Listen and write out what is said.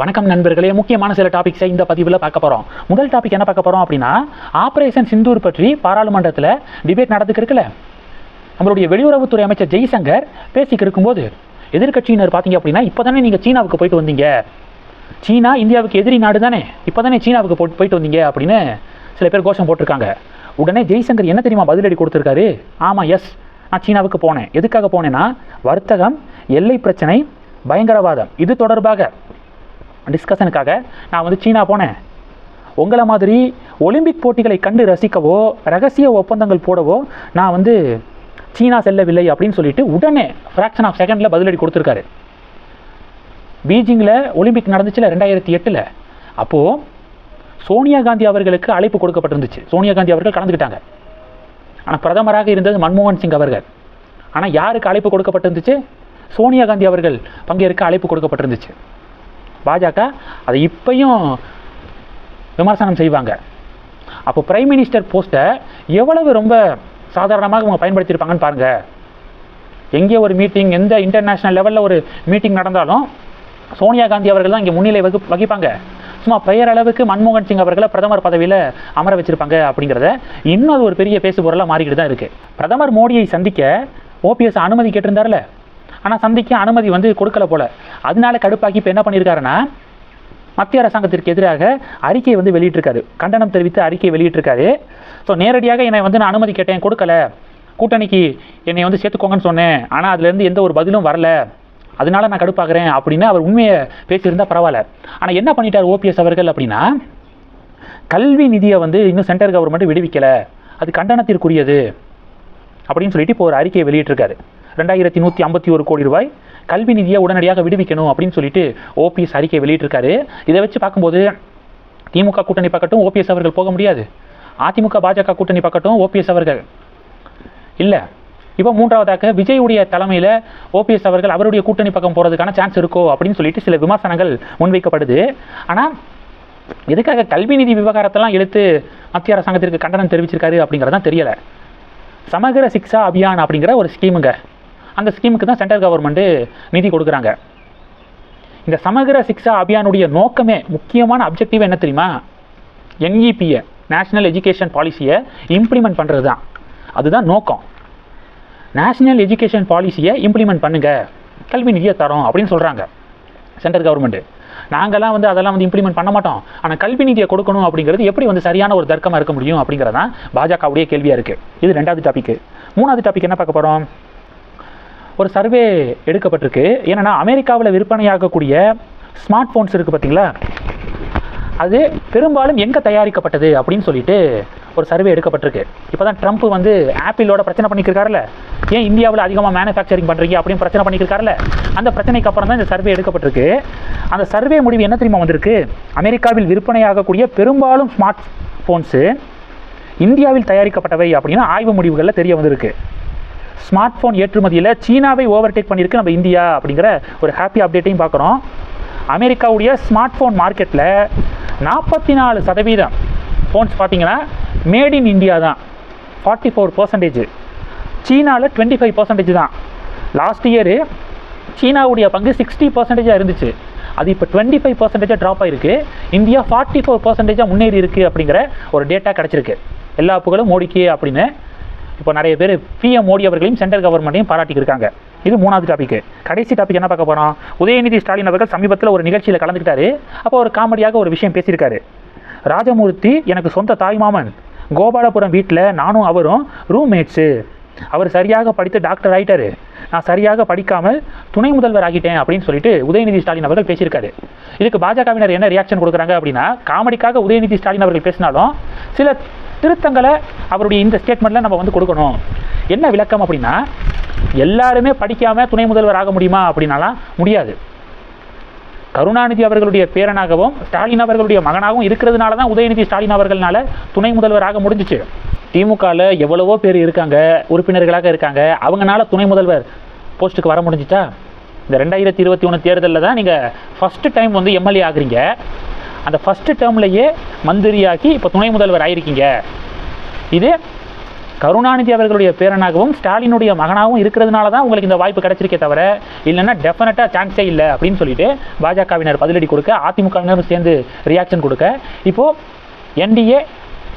வணக்கம் நண்பர்களே. முக்கியமான சில டாபிக்ஸை இந்த பதிவில் பார்க்க போகிறோம் முதல் டாபிக் என்ன பார்க்க போகிறோம் அப்படின்னா ஆப்ரேஷன் சிந்தூர் பற்றி பாராளுமன்றத்தில் டிபேட் நடந்துக்கிருக்குல்ல நம்மளுடைய வெளியுறவுத்துறை அமைச்சர் ஜெய்சங்கர் பேசிக்கு இருக்கும்போது எதிர்க்கட்சியினர் பார்த்தீங்க அப்படின்னா இப்போ தானே நீங்கள் சீனாவுக்கு போயிட்டு வந்தீங்க. சீனா இந்தியாவுக்கு எதிரி நாடு தானே. இப்போ தானே சீனாவுக்கு போய் போயிட்டு வந்தீங்க அப்படின்னு சில பேர் கோஷம் போட்டிருக்காங்க. உடனே ஜெய்சங்கர் என்ன தெரியுமா பதிலடி கொடுத்துருக்காரு? ஆமாம் எஸ் நான் சீனாவுக்கு போனேன். எதுக்காக போனேன்னா வர்த்தகம் எல்லை பிரச்சனை பயங்கரவாதம். இது தொடர்பாக டிஸ்கஷனுக்காக நான் வந்து சீனா போனேன். உங்களை மாதிரி ஒலிம்பிக் போட்டிகளை கண்டு ரசிக்கவோ ரகசிய ஒப்பந்தங்கள் போடவோ நான் வந்து சீனா செல்லவில்லை அப்படின்னு சொல்லிட்டு உடனே ஃப்ராக்ஷன் ஆஃப் செகண்டில் பதிலடி கொடுத்துருக்காரு. பீஜிங்கில் ஒலிம்பிக் நடந்துச்சுல ரெண்டாயிரத்தி எட்டில். அப்போது சோனியா காந்தி அவர்களுக்கு அழைப்பு கொடுக்கப்பட்டிருந்துச்சு. சோனியா காந்தி அவர்கள் கலந்துக்கிட்டாங்க. ஆனால் பிரதமராக இருந்தது மன்மோகன் சிங் அவர்கள். ஆனால் யாருக்கு அழைப்பு கொடுக்கப்பட்டிருந்துச்சு? சோனியா காந்தி அவர்கள் பங்கேற்க அழைப்பு கொடுக்கப்பட்டிருந்துச்சு. பாஜக அதை இப்பையும் விமர்சனம் செய்வாங்க. அப்போ பிரைம் மினிஸ்டர் போஸ்ட்டை எவ்வளவு ரொம்ப சாதாரணமாக அவங்க பயன்படுத்தியிருப்பாங்கன்னு பாருங்கள் எங்கே ஒரு மீட்டிங் எந்த இன்டர்நேஷ்னல் லெவலில் ஒரு மீட்டிங் நடந்தாலும் சோனியா காந்தி அவர்கள் தான் இங்கே முன்னிலை வகு வகிப்பாங்க. சும்மா பெயர் அளவுக்கு மன்மோகன் சிங் அவர்களை பிரதமர் பதவியில் அமர வச்சிருப்பாங்க அப்படிங்கிறத இன்னும் அது ஒரு பெரிய பேசுபொருளாக மாறிக்கிட்டு தான் இருக்குது பிரதமர் மோடியை சந்திக்க ஓபிஎஸ் அனுமதி கேட்டிருந்தார்ல? ஆனால் சந்திக்க அனுமதி வந்து கொடுக்கல போல. அதனால கடுப்பாக்கி இப்போ என்ன பண்ணியிருக்காருன்னா மத்திய அரசாங்கத்திற்கு எதிராக அறிக்கையை வந்து வெளியிட்டிருக்காரு. கண்டனம் தெரிவித்து அறிக்கையை வெளியிட்டிருக்காரு. ஸோ நேரடியாக என்னை வந்து நான் அனுமதி கேட்டேன் கொடுக்கல. கூட்டணிக்கு என்னை வந்து சேர்த்துக்கோங்கன்னு சொன்னேன். ஆனால் அதுலேருந்து எந்த ஒரு பதிலும் வரல. அதனால நான் கடுப்பாகிறேன் அப்படின்னு அவர் உண்மையை பேசியிருந்தால் பரவாயில்ல. ஆனால் என்ன பண்ணிட்டார் ஓபிஎஸ் அவர்கள் அப்படின்னா கல்வி நிதியை வந்து இன்னும் சென்ட்ரல் கவர்மெண்ட் விடுவிக்கலை. அது கண்டனத்திற்குரியது. அப்படின்னு சொல்லிட்டு இப்போ ஒரு அறிக்கையை வெளியிட்டிருக்காரு. ரெண்டாயிரத்தி நூற்றி ஐம்பத்தி ஒரு கோடி ரூபாய் கல்வி நிதியை உடனடியாக விடுவிக்கணும் அப்படின்னு சொல்லிட்டு ஓபிஎஸ் அறிக்கை வெளியிட்டிருக்காரு. இதை வச்சு பார்க்கும்போது திமுக கூட்டணி பக்கட்டும் ஓபிஎஸ் அவர்கள் போக முடியாது. அதிமுக பாஜக கூட்டணி பக்கட்டும் ஓபிஎஸ் அவர்கள். இல்லை. இப்போ மூன்றாவதாக விஜயுடைய தலைமையில் ஓபிஎஸ் அவர்கள் அவருடைய கூட்டணி பக்கம் போகிறதுக்கான சான்ஸ் இருக்கோ அப்படின்னு சொல்லிட்டு சில விமர்சனங்கள் முன்வைக்கப்படுது ஆனால் எதுக்காக கல்வி நிதி விவகாரத்தெல்லாம் எடுத்து மத்திய அரசாங்கத்திற்கு கண்டனம் தெரிவிச்சிருக்காரு அப்படிங்கிறதான் தெரியலை. சமகர சிக்ஷா அபியான் அப்படிங்கிற ஒரு ஸ்கீமுங்க அந்த ஸ்கீமுக்கு தான் சென்ட்ரல் கவர்மெண்ட்டு நிதி கொடுக்குறாங்க. இந்த சமகர சிக்ஷா அபியானுடைய நோக்கமே முக்கியமான அப்ஜெக்டிவ் என்ன தெரியுமா? என்இபியை நேஷ்னல் எஜுகேஷன் பாலிசியை இம்ப்ளிமெண்ட் பண்ணுறது தான் அதுதான் நோக்கம். நேஷ்னல் எஜுகேஷன் பாலிசியை இம்ப்ளிமெண்ட் பண்ணுங்கள் கல்வி நிதியை தரோம் அப்படின்னு சொல்கிறாங்க சென்ட்ரல் கவர்மெண்ட்டு நாங்கள்லாம் வந்து அதெல்லாம் வந்து இம்ப்ளிமெண்ட் பண்ண மாட்டோம். ஆனால் கல்வி நிதியை கொடுக்கணும் அப்படிங்கிறது எப்படி வந்து சரியான ஒரு தர்க்கமாக இருக்க முடியும் அப்படிங்கிறது தான் பாஜகவுடைய கேள்வியாக இருக்குது இது ரெண்டாவது டாபிக் மூணாவது டாபிக் என்ன பார்க்க போகிறோம் ஒரு சர்வே எடுக்கப்பட்டிருக்கு. என்னென்னா அமெரிக்காவில் விற்பனையாகக்கூடிய ஸ்மார்ட் ஃபோன்ஸ் இருக்குது பார்த்தீங்களா? அது பெரும்பாலும் எங்கே தயாரிக்கப்பட்டது அப்படின்னு சொல்லிட்டு ஒரு சர்வே எடுக்கப்பட்டிருக்கு. இப்போ தான் ட்ரம்ப் வந்து ஆப்பிளோட பிரச்சனை பண்ணிக்கிருக்காருல்ல. ஏன் இந்தியாவில் அதிகமாக மேனுஃபேக்சரிங் பண்ணுறீங்க அப்படின்னு பிரச்சனை பண்ணிக்கிருக்காருல்ல? அந்த பிரச்சனைக்கு அப்புறம் தான் இந்த சர்வே எடுக்கப்பட்டிருக்கு. அந்த சர்வே முடிவு என்ன தெரியுமா வந்திருக்கு? அமெரிக்காவில் விற்பனையாகக்கூடிய பெரும்பாலும் ஸ்மார்ட் ஃபோன்ஸு இந்தியாவில் தயாரிக்கப்பட்டவை அப்படின்னு ஆய்வு முடிவுகளில் தெரிய வந்திருக்கு. ஸ்மார்ட் ஃபோன் ஏற்றுமதியில் சீனாவை ஓவர்டேக் பண்ணியிருக்கு நம்ம இந்தியா அப்படிங்கிற ஒரு ஹாப்பி அப்டேட்டையும் பார்க்குறோம். அமெரிக்காவுடைய ஸ்மார்ட் ஃபோன் மார்க்கெட்டில் நாற்பத்தி நாலு சதவீதம் ஃபோன்ஸ் பார்த்தீங்கன்னா மேட் இன் இந்தியா தான். ஃபார்ட்டி ஃபோர் பர்சன்டேஜ் சீனாவில் டுவெண்ட்டி ஃபைவ் பர்சன்டேஜ் தான். லாஸ்ட் இயரு சீனாவுடைய பங்கு சிக்ஸ்டி பர்சன்டேஜாக இருந்துச்சு. அது இப்போ டுவெண்ட்டி ஃபைவ் பர்சன்டேஜாக ட்ராப் ஆகிருக்கு இந்தியா ஃபார்ட்டி ஃபோர் பர்சன்டேஜாக முன்னேறி இருக்குது அப்படிங்கிற ஒரு டேட்டா கிடச்சிருக்கு. எல்லா புகழும் மோடிக்கு அப்படின்னு இப்போ நிறைய பேர் பிஎம் மோடி அவர்களையும் சென்ட்ரல் கவர்மெண்ட்டையும் பாராட்டியிருக்காங்க இது மூணாவது டாபிக் கடைசி டாபிக் என்ன பார்க்க போகிறோம் உதயநிதி ஸ்டாலின் அவர்கள் சமீபத்தில் ஒரு நிகழ்ச்சியில் கலந்துக்கிட்டாரு. அப்போ ஒரு காமெடியாக ஒரு விஷயம் பேசியிருக்காரு. ராஜமூர்த்தி எனக்கு சொந்த தாய்மாமன் கோபாலபுரம் வீட்டில் நானும் அவரும் ரூம்மேட்ஸு அவர் சரியாக படித்து டாக்டர் ஆகிட்டாரு நான் சரியாக படிக்காமல் துணை முதல்வர் ஆகிட்டேன் அப்படின்னு சொல்லிட்டு உதயநிதி ஸ்டாலின் அவர்கள் பேசியிருக்காரு. இதுக்கு பாஜகவினர் என்ன ரியாக்ஷன் கொடுக்குறாங்க அப்படின்னா காமெடிக்காக உதயநிதி ஸ்டாலின் அவர்கள் பேசினாலும் சில திருத்தங்களை அவருடைய இந்த ஸ்டேட்மெண்ட்டில் நம்ம வந்து கொடுக்கணும். என்ன விளக்கம் அப்படின்னா எல்லாருமே படிக்காமல் துணை முதல்வர் ஆக முடியுமா அப்படின்னாலாம் முடியாது. கருணாநிதி அவர்களுடைய பேரனாகவும் ஸ்டாலின் அவர்களுடைய மகனாகவும் இருக்கிறதுனால தான் உதயநிதி ஸ்டாலின் அவர்களால் துணை முதல்வராக முடிஞ்சிச்சு. திமுகவில் எவ்வளவோ பேர் இருக்காங்க உறுப்பினர்களாக இருக்காங்க. அவங்கனால துணை முதல்வர் போஸ்ட்டுக்கு வர முடிஞ்சிச்சா? இந்த ரெண்டாயிரத்தி இருபத்தி ஒன்று தேர்தலில் தான் நீங்கள் ஃபஸ்ட்டு டைம் வந்து எம்எல்ஏ ஆகுறீங்க. அந்த ஃபஸ்ட்டு டேர்ம்லேயே மந்திரியாக்கி இப்போ துணை முதல்வர் ஆயிருக்கீங்க. இது கருணாநிதி அவர்களுடைய பேரனாகவும் ஸ்டாலினுடைய மகனாகவும் இருக்கிறதுனால தான் உங்களுக்கு இந்த வாய்ப்பு கிடைச்சிருக்கே தவிர இல்லைன்னா டெஃபினட்டாக சான்ஸே இல்லை அப்படின்னு சொல்லிட்டு பாஜகவினர் பதிலடி கொடுக்க அதிமுகவினரும் சேர்ந்து ரியாக்ஷன் கொடுக்க. இப்போது என்டிஏ